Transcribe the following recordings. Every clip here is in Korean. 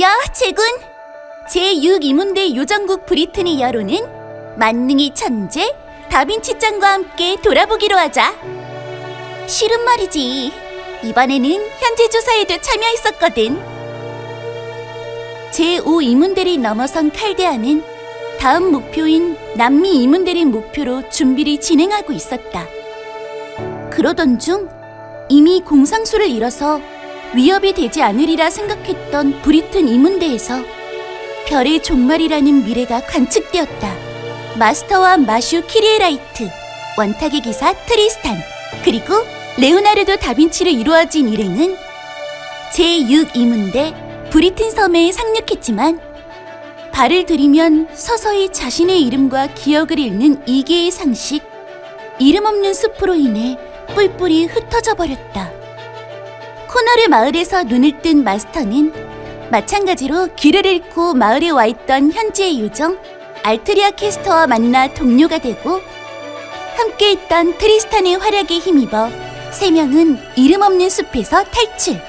야, 제군! 제6이문대 요정국 브리트니 여로는 만능이 천재 다빈치 짱과 함께 돌아보기로 하자. 싫은 말이지. 이번에는 현재 조사에도 참여했었거든. 제5 이문대를 넘어선 칼데아는 다음 목표인 남미 이문대를 목표로 준비를 진행하고 있었다. 그러던 중 이미 공상수를 잃어서 위협이 되지 않으리라 생각했던 브리튼 이문대에서 별의 종말이라는 미래가 관측되었다. 마스터와 마슈 키리에라이트, 원탁의 기사 트리스탄, 그리고 레오나르도 다빈치로 이루어진 일행은 제6 이문대 브리튼 섬에 상륙했지만 발을 들이면 서서히 자신의 이름과 기억을 잃는 이계의 상식, 이름 없는 숲으로 인해 뿔뿔이 흩어져 버렸다. 코너르 마을에서 눈을 뜬 마스터는 마찬가지로 길을 잃고 마을에 와 있던 현지의 요정 알트리아 캐스터와 만나 동료가 되고 함께 있던 트리스탄의 활약에 힘입어 세 명은 이름 없는 숲에서 탈출.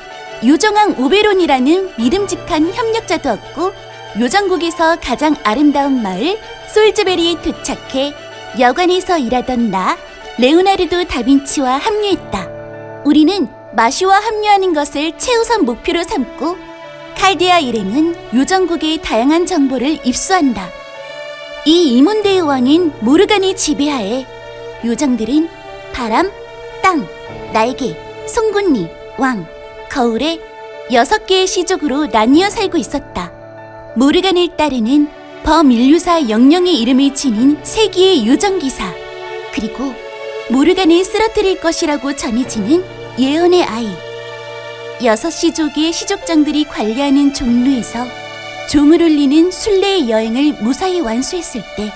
요정왕 오베론이라는 믿음직한 협력자도 얻고 요정국에서 가장 아름다운 마을 솔즈베리에 도착해 여관에서 일하던 나 레오나르도 다빈치와 합류했다. 우리는 마슈와 합류하는 것을 최우선 목표로 삼고 칼데아 일행은 요정국의 다양한 정보를 입수한다. 이 이문대 의 왕인 모르간의 지배하에 요정들은 바람, 땅, 날개, 송곳니, 왕, 거울의 여섯 개의 시족으로 나뉘어 살고 있었다. 모르간을 따르는 범인류사 영령의 이름을 지닌 세기의 요정기사 그리고 모르간을 쓰러뜨릴 것이라고 전해지는 예언의 아이 여섯 시족의 시족장들이 관리하는 종로에서 종을 울리는 순례의 여행을 무사히 완수했을 때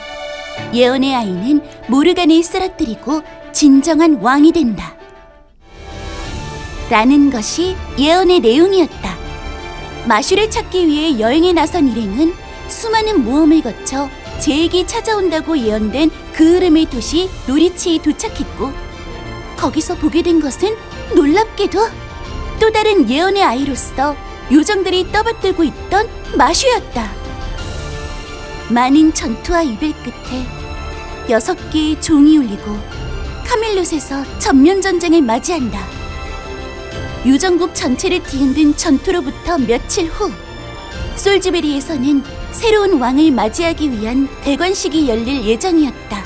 예언의 아이는 모르간을 쓰러뜨리고 진정한 왕이 된다. 라는 것이 예언의 내용이었다. 마슈를 찾기 위해 여행에 나선 일행은 수많은 모험을 거쳐 제에게 찾아온다고 예언된 그 흐름의 도시 노리치에 도착했고 거기서 보게 된 것은 놀랍게도 또 다른 예언의 아이로서 요정들이 떠받들고 있던 마슈였다. 많은 전투와 이별 끝에 여섯 개의 종이 울리고 카멜롯에서 전면 전쟁을 맞이한다. 요정국 전체를 뒤흔든 전투로부터 며칠 후 솔즈베리에서는 새로운 왕을 맞이하기 위한 대관식이 열릴 예정이었다.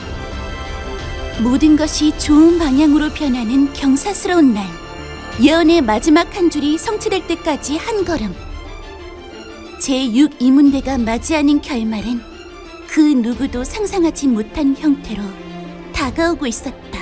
모든 것이 좋은 방향으로 변하는 경사스러운 날. 예언의 마지막 한 줄이 성취될 때까지 한 걸음. 제6 이문대가 맞이하는 결말은 그 누구도 상상하지 못한 형태로 다가오고 있었다.